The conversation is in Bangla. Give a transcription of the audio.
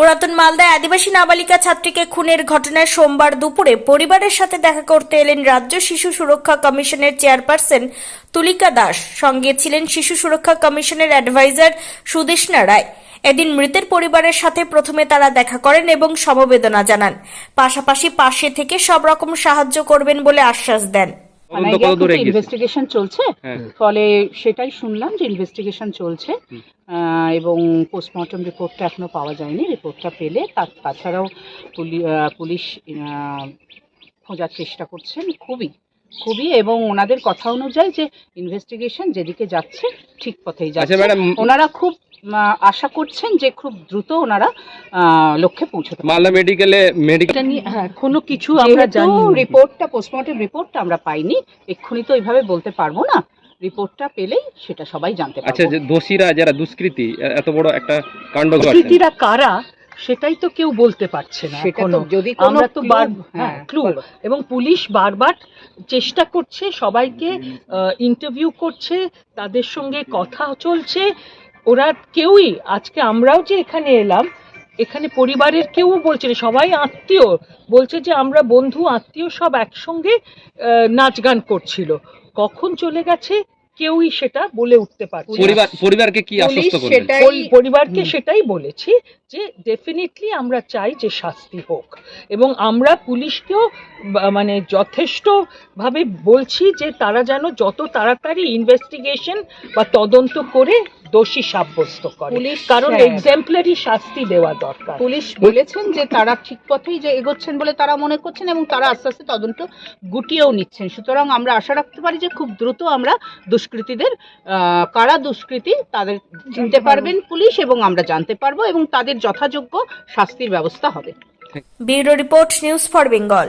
পুরাতন মালদায় আদিবাসী নাবালিকা ছাত্রীকে খুনের ঘটনায় সোমবার দুপুরে পরিবারের সাথে দেখা করতে এলেন রাজ্য শিশু সুরক্ষা কমিশনের চেয়ারপারসন তুলিকা দাস। সঙ্গে ছিলেন শিশু সুরক্ষা কমিশনের অ্যাডভাইজার সুদেষ্ণা রায়। এদিন মৃতের পরিবারের সাথে প্রথমে তারা দেখা করেন এবং সমবেদনা জানান। পাশাপাশি পাশে থেকে সব রকম সাহায্য করবেন বলে আশ্বাস দেন। ইনভেস্টিগেশন চলছে। হ্যাঁ। ফলে সেটাই শুনলাম যে ইনভেস্টিগেশন চলছে। এবং পোস্টমর্টম রিপোর্টটা এখনও পাওয়া যায়নি। রিপোর্টটা পেলে তার তাছাড়াও পুলিশ খোঁজার চেষ্টা করছেন খুবই। খুবই এবং ওনাদের কথা অনুযায়ী যে ইনভেস্টিগেশন যেদিকে যাচ্ছে ঠিক পথেই আচ্ছা যাচ্ছে। ওনারা খুব আশা করছেন যে খুব দ্রুত ওনারা আহ, লক্ষ্যে পৌঁছতে মালদা মেডিকেলে মেডিকেল নিয়ে হ্যাঁ কোনো কিছু আমরা জানি রিপোর্টটা পোস্টমর্টম রিপোর্টটা আমরা পাইনি এক্ষুনি তো এইভাবে বলতে পারব না। রিপোর্টটা পেলেই সেটা সবাই জানতে আচ্ছা পারব যে দোষীরা যারা দুষ্কৃতী এত বড় একটা কাণ্ড প্রকৃতিরা কারা সেটাই তো কেউ বলতে পারছে না এখনও। যদি কোনো আমরা তো বার হ্যাঁ, হ্যাঁ ক্লু এবং পুলিশ বারবার চেষ্টা করছে সবাইকে ইন্টারভিউ করছে তাদের সঙ্গে কথা চলছে ওরা কেউই আজকে আমরাও যে এখানে এলাম এখানে পরিবারের কেউ বলছে না সবাই আত্মীয়। বলছে যে আমরা বন্ধু আত্মীয় সব একসঙ্গে আহ, নাচ গান করছিল। কখন চলে গেছে কেউই সেটা বলে উঠতে পারছে পরিবার পরিবারকে কি আশ্বস্ত করবেন সেটাই পরিবারকে সেটাই বলেছি যে ডেফিনেটলি আমরা চাই যে শাস্তি হোক। এবং আমরা পুলিশকেও মানে যথেষ্ট ভাবে বলছি যে তারা যেন যত তাড়াতাড়ি ইনভেস্টিগেশন বা তদন্ত করে দোষী সাব্যস্ত করে। পুলিশ কারণ হ্যাঁ। এক্সাম্পলারি শাস্তি দেওয়া দরকার। পুলিশ বলেছেন যে তারা ঠিক পথেই যে এগোচ্ছেন বলে তারা মনে করছেন এবং তারা আস্তে আস্তে তদন্ত গুটিয়েও নিচ্ছেন। সুতরাং আমরা আশা রাখতে পারি যে খুব দ্রুত আমরা দুষ্কৃতীদের আহ, কারা দুষ্কৃতী তাদের চিনতে পারবেন পুলিশ এবং আমরা জানতে পারব এবং তাদের যথাযোগ্য শাস্তির ব্যবস্থা হবে। Bureau report news for Bengal.